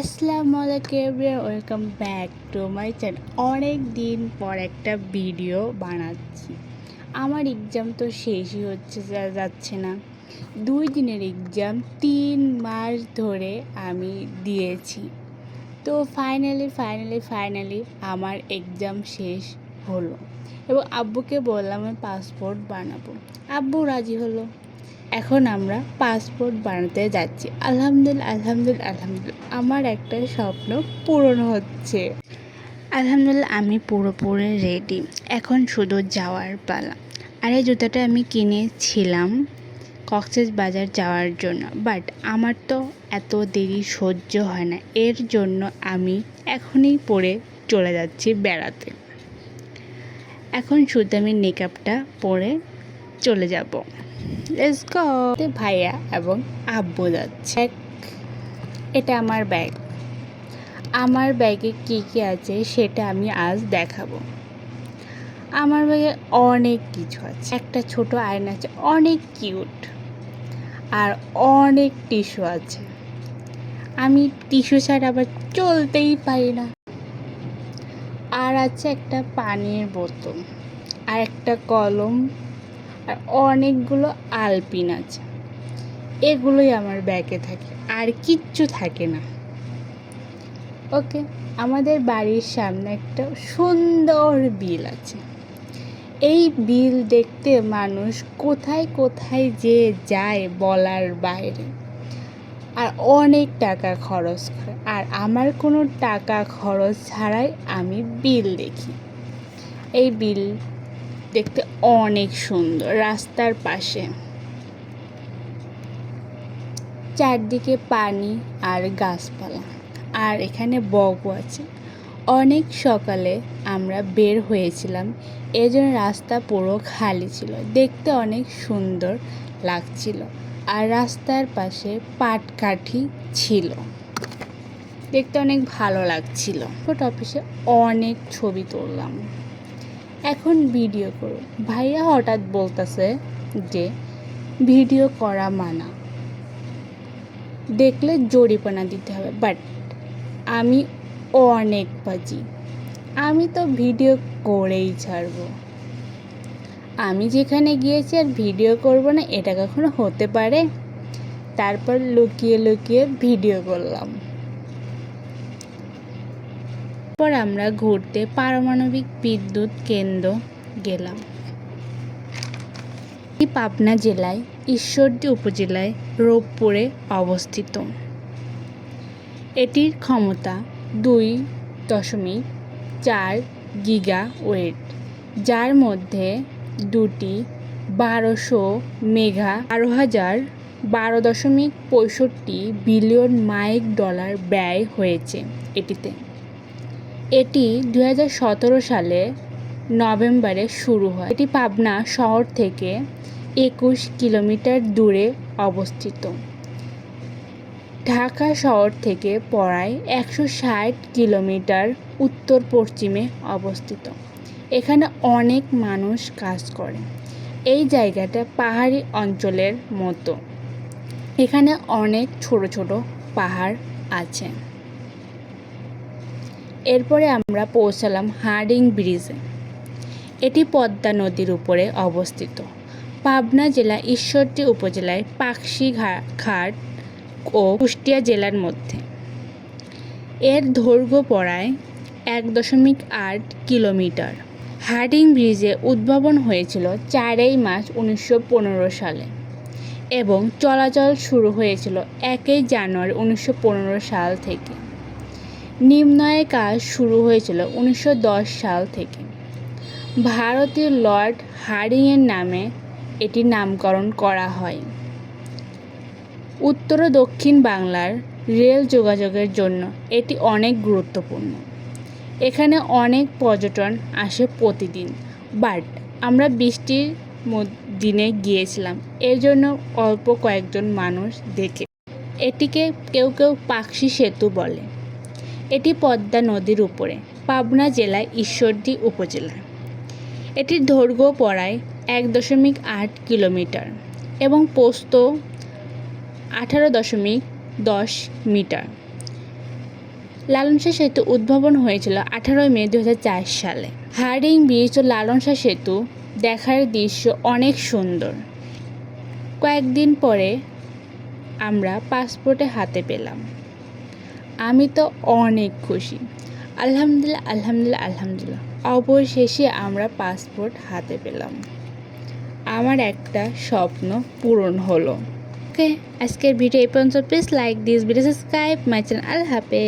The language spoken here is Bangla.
আসসালামু আলাইকুম welcome back to my channel অনেক দিন পর একটা ভিডিও বানাচ্ছি। আমার এক্সাম তো শেষই হচ্ছে যাচ্ছে না। দুই দিনের এক্সাম তিন মাস ধরে আমি দিয়েছি। তো ফাইনালি ফাইনালি ফাইনালি আমার এক্সাম শেষ হলো। এবং আব্বুকে বললাম আমি পাসপোর্ট বানাবো। আব্বু রাজি হলো? এখন আমরা পাসপোর্ট বানাতে যাচ্ছি। আলহামদুলিল্লাহ আলহামদুলিল্লাহ আলহামদুলিল্লাহ আমার একটা স্বপ্ন পূরণ হচ্ছে। আলহামদুলিল্লাহ আমি পুরোপুরি রেডি এখন শুধু যাওয়ার পালা। আর এই জুতাটা আমি কিনেছিলাম কক্সেস বাজার যাওয়ার জন্য। বাট আমার তো এত দেরি সহ্য হয় না। এর জন্য আমি এখনই পরে চলে যাচ্ছি বেড়াতে। এখন শুধু আমি মেকআপটা পরে চলে যাব। লেটস গো ভাইয়া এবং আব্বু যাচ্ছে। এটা আমার ব্যাগ আমার ব্যাগে কি কি আছে সেটা আমি আজ দেখাবো। আমার ব্যাগে অনেক কিছু আছে। একটা ছোট আয়না আছে, অনেক কিউট আর অনেক টিস্যু আছে। আমি টিস্যু ছাড়া আবার চলতেই পারি না। আর আছে একটা পানির বোতল। আর একটা কলম। আর অনেকগুলো আলপিন আছে। এগুলোই আমার ব্যাগে থাকে, আর কিচ্ছু থাকে না। ওকে আমাদের বাড়ির সামনে একটা সুন্দর বিল আছে। এই বিল দেখতে মানুষ কোথায় কোথায় যে যায় বলার বাইরে। আর অনেক টাকা খরচ করে, আর আমার কোনো টাকা খরচ ছাড়াই আমি বিল দেখি। এই বিল দেখতে অনেক সুন্দর রাস্তার পাশে। চারদিকে পানি আর গাছপালা। আর এখানে বগও আছে। অনেক সকালে আমরা বের হয়েছিলাম। এই জন্য রাস্তা পুরো খালি ছিল। দেখতে অনেক সুন্দর লাগছিল। আর রাস্তার পাশে পাটকাঠি ছিল। দেখতে অনেক ভালো লাগছিল। ফোট অফিসে অনেক ছবি তুললাম। এখন ভিডিও করো ভাইয়া হঠাৎ বলতেছে যে, ভিডিও করা মানা। দেখলে জরিপানা দিতে হবে। বাট আমি অনেক বাজি। আমি তো ভিডিও করেই ছাড়বো। আমি যেখানে গিয়েছি আর ভিডিও করব না, এটা কখনো হতে পারে? তারপর লুকিয়ে লুকিয়ে ভিডিও করলাম। পর আমরা ঘুরতে পারমাণবিক বিদ্যুৎ কেন্দ্র গেলাম। পাবনা জেলায়, ঈশ্বরদী উপজেলায় রূপপুরে অবস্থিত। এটির ক্ষমতা দুই দশমিক চার গিগা ওয়েট যার মধ্যে দুটি বারোশো মেঘা বারো হাজার বারো দশমিক পঁয়ষট্টি বিলিয়ন মাইক ডলার ব্যয় হয়েছে এটিতে। এটি দু হাজার সতেরো সালে নভেম্বরে শুরু হয়। এটি পাবনা শহর থেকে একুশ কিলোমিটার দূরে অবস্থিত। ঢাকা শহর থেকে প্রায় একশো ষাট কিলোমিটার উত্তর পশ্চিমে অবস্থিত। এখানে অনেক মানুষ কাজ করে। এই জায়গাটা পাহাড়ি অঞ্চলের মতো। এখানে অনেক ছোট ছোট পাহাড় আছে। এরপরে আমরা পৌঁছালাম হার্ডিং ব্রিজে। এটি পদ্মা নদীর উপরে অবস্থিত। পাবনা জেলা ঈশ্বরদী উপজেলায় পাকশি ঘাট ও কুষ্টিয়া জেলার মধ্যে। এর দৈর্ঘ্য পড়ায় এক দশমিক আট কিলোমিটার। হার্ডিং ব্রিজে উদ্ভাবন হয়েছিল চারই মার্চ উনিশশো পনেরো সালে এবং চলাচল শুরু হয়েছিল একই জানুয়ারি উনিশশো পনেরো সাল থেকে। নিম্নয়ের কাজ শুরু হয়েছিল উনিশশো দশ সাল থেকে। ভারতীয় লর্ড হার্ডিংয়ের নামে এটি নামকরণ করা হয়। উত্তর ও দক্ষিণ বাংলার রেল যোগাযোগের জন্য এটি অনেক গুরুত্বপূর্ণ। এখানে অনেক পর্যটন আসে প্রতিদিন, বাট আমরা বৃষ্টির দিনে গিয়েছিলাম, এর জন্য অল্প কয়েকজন মানুষ দেখে। এটিকে কেউ কেউ পাকশি সেতু বলে। এটি পদ্মা নদীর উপরে, পাবনা জেলায় ঈশ্বরদী উপজেলা এটির দৈর্ঘ্য পড়ায় এক দশমিক আট কিলোমিটার এবং পোস্ত আঠারো দশমিক দশ মিটার। লালন শাহ সেতু উদ্ভাবন হয়েছিল আঠারোই মে দু হাজার চার সালে। হার্ডিং ব্রিজ ও লালন শাহ সেতু দেখার দৃশ্য অনেক সুন্দর। কয়েকদিন পরে আমরা পাসপোর্টে হাতে পেলাম। আমি তো অনেক খুশি। আলহামদুলিল্লাহ আলহামদুলিল্লাহ আলহামদুলিল্লাহ। অবশেষে আমরা পাসপোর্ট হাতে পেলাম। আমার একটা স্বপ্ন পূরণ হলো। ওকে আজকের ভিডিও এই পর্যন্ত। Please like this video subscribe my channel আল্লাহ হাফেজ।